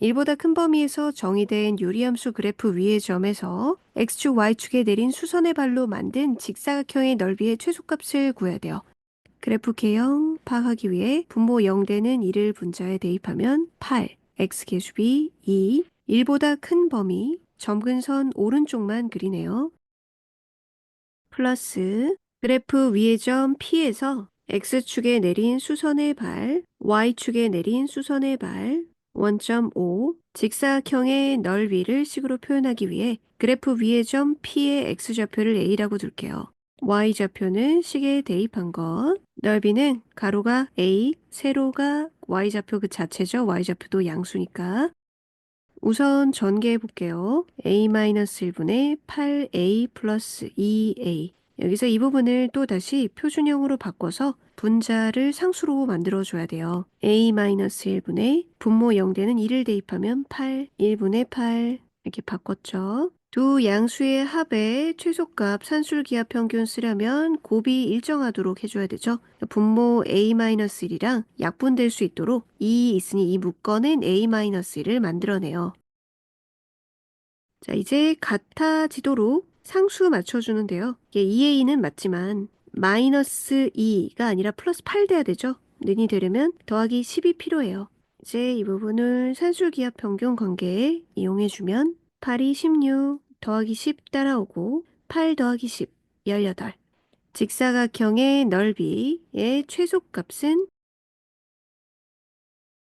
1보다 큰 범위에서 정의된 요리함수 그래프 위의 점에서 x축, y축에 내린 수선의 발로 만든 직사각형의 넓이의 최소값을 구해야 돼요. 그래프 개형 파악하기 위해 분모 0되는 1을 분자에 대입하면 8, x 계수비 2, 1보다 큰 범위, 점근선 오른쪽만 그리네요. 플러스 그래프 위의 점 P에서 X축에 내린 수선의 발, Y축에 내린 수선의 발, 원점 O, 직사각형의 넓이를 식으로 표현하기 위해 그래프 위의 점 P의 X좌표를 A라고 둘게요. Y좌표는 식에 대입한 것, 넓이는 가로가 A, 세로가 Y좌표 그 자체죠. Y좌표도 양수니까. 우선 전개해 볼게요. A-1분의 8A 플러스 2A. 여기서 이 부분을 또 다시 표준형으로 바꿔서 분자를 상수로 만들어 줘야 돼요. A-1분의 분모 0되는 1을 대입하면 8, 1분의 8 이렇게 바꿨죠. 두 양수의 합의 최소값 산술기하 평균 쓰려면 곱이 일정하도록 해줘야 되죠. 분모 A-1이랑 약분될 수 있도록 2 있으니 이 묶어낸 A-1을 만들어내요. 자, 이제 같아지도록 상수 맞춰주는데요. 이게 2a는 맞지만 마이너스 2가 아니라 플러스 8 돼야 되죠. 는이 되려면 더하기 10이 필요해요. 이제 이 부분을 산술기하 평균 관계에 이용해주면 8이 16 더하기 10 따라오고 8 더하기 10 18 직사각형의 넓이의 최소값은